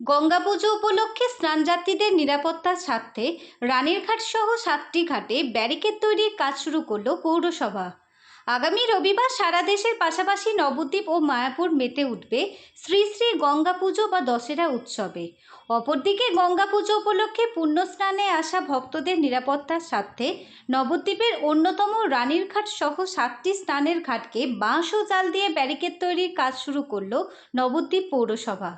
গঙ্গা পুজো উপলক্ষে স্নানযাত্রীদের নিরাপত্তার স্বার্থে রানীরঘাট সহ সাতটি ঘাটে ব্যারিকেড তৈরির কাজ শুরু করল পৌরসভা। আগামী রবিবার সারা দেশের পাশাপাশি নবদ্বীপ ও মায়াপুর মেতে উঠবে শ্রী শ্রী গঙ্গা পুজো বা দশেরা উৎসবে। অপরদিকে গঙ্গা পুজো উপলক্ষে পুণ্যস্নানে আসা ভক্তদের নিরাপত্তার স্বার্থে নবদ্বীপের অন্যতম রানীরঘাট সহ সাতটি স্নানের ঘাটকে বাঁশ ও জাল দিয়ে ব্যারিকেড তৈরির কাজ শুরু করল নবদ্বীপ পৌরসভা।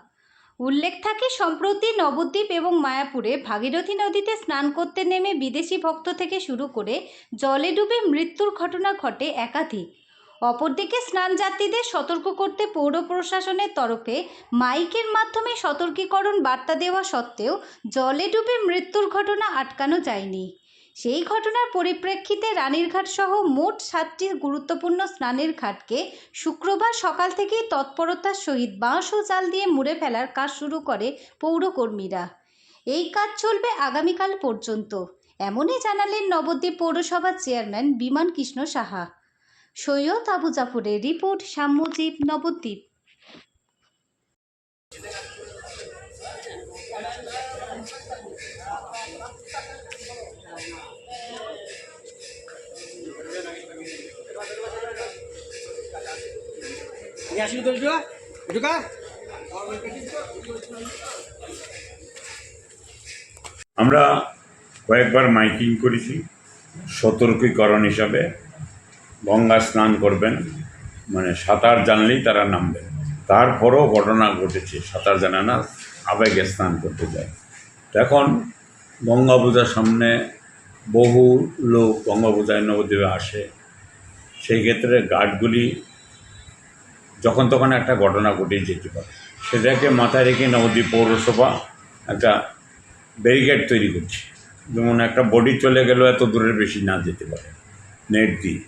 উল্লেখ থাকে, সম্প্রতি নবদ্বীপ এবং মায়াপুরে ভাগীরথী নদীতে স্নান করতে নেমে বিদেশি ভক্ত থেকে শুরু করে জলে ডুবে মৃত্যুর ঘটনা ঘটে একাধিক। অপরদিকে স্নান যাত্রীদের সতর্ক করতে পৌর প্রশাসনের তরফে মাইকের মাধ্যমে সতর্কীকরণ বার্তা দেওয়া সত্ত্বেও জলে ডুবে মৃত্যুর ঘটনা আটকানো যায়নি। সেই ঘটনার পরিপ্রেক্ষিতে রানীরঘাট সহ মোট সাতটি গুরুত্বপূর্ণ স্নানের ঘাটকে শুক্রবার সকাল থেকেই তৎপরতার সহিত বাঁশ ও জাল দিয়ে মুড়ে ফেলার কাজ শুরু করে পৌরকর্মীরা। এই কাজ চলবে আগামীকাল পর্যন্ত, এমনই জানালেন নবদ্বীপ পৌরসভার চেয়ারম্যান বিমান কৃষ্ণ সাহা। সৈয়দ আবু জাফরের রিপোর্ট সাম্যদ্বীপ নবদ্বীপ। আসলি তো এটুকা আমরা কয়েকবার মাইকিং করেছি, সতর্কীকরণ হিসাবে। গঙ্গা স্নান করবেন মানে সাঁতার জানলেই তারা নামবে। তারপরও ঘটনা ঘটেছে, সাঁতার জানে না, আবেগে স্নান করতে যায়। এখন গঙ্গা পূজার সামনে বহু লোক গঙ্গা পূজায় নবদ্বীপে আসে। সেই ক্ষেত্রে গার্ডগুলি যখন তখন একটা ঘটনা ঘটে যেতে পারে। সেটাকে মাথায় রেখে নবদ্বীপ পৌরসভা একটা ব্যারিকেড তৈরি করছি। যেমন একটা বডি চলে গেল এত দূরের বেশি না যেতে পারে নেট দিয়ে।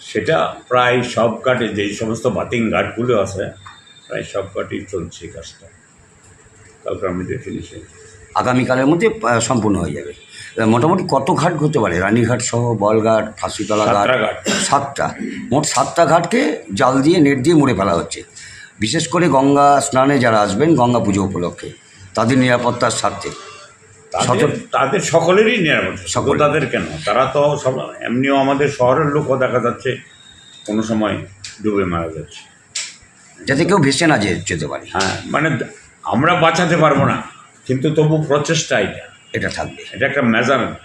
সেটা প্রায় সব ঘাটে যেই সমস্ত বাতিং ঘাটগুলো আছে, প্রায় সব ঘাটেই চলছে কাজটা। কালকে আমি দেখে নিছি আগামীকালের মধ্যে সম্পূর্ণ হয়ে যাবে। মোটামুটি কত ঘাট হতে পারে? রানীঘাট সহ বলঘাট ফাঁসিতলা ঘাট? সাতটা মোট সাতটা ঘাটকে জাল দিয়ে নেট দিয়ে মুড়ে ফেলা হচ্ছে। বিশেষ করে গঙ্গা স্নানে যারা আসবেন গঙ্গা পুজো উপলক্ষে তাদের নিরাপত্তার স্বার্থে। তাদের সকলেরই নিরাপদ সকল তাদের কেন? তারা তো সব এমনিও আমাদের শহরের লোকও দেখা যাচ্ছে কোনো সময় ডুবে মারা যাচ্ছে। যাতে কেউ ভেসে না যেতে পারে। হ্যাঁ মানে আমরা বাঁচাতে পারব না। কিন্তু তবু প্রচেষ্টা এটা এটা থাকবে এটা একটা measurement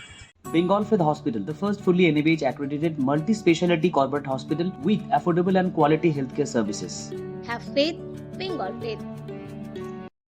Bengal Fifth Hospital, the first fully NABH accredited multi speciality corporate hospital with affordable and quality healthcare services. Have faith, Bengal faith.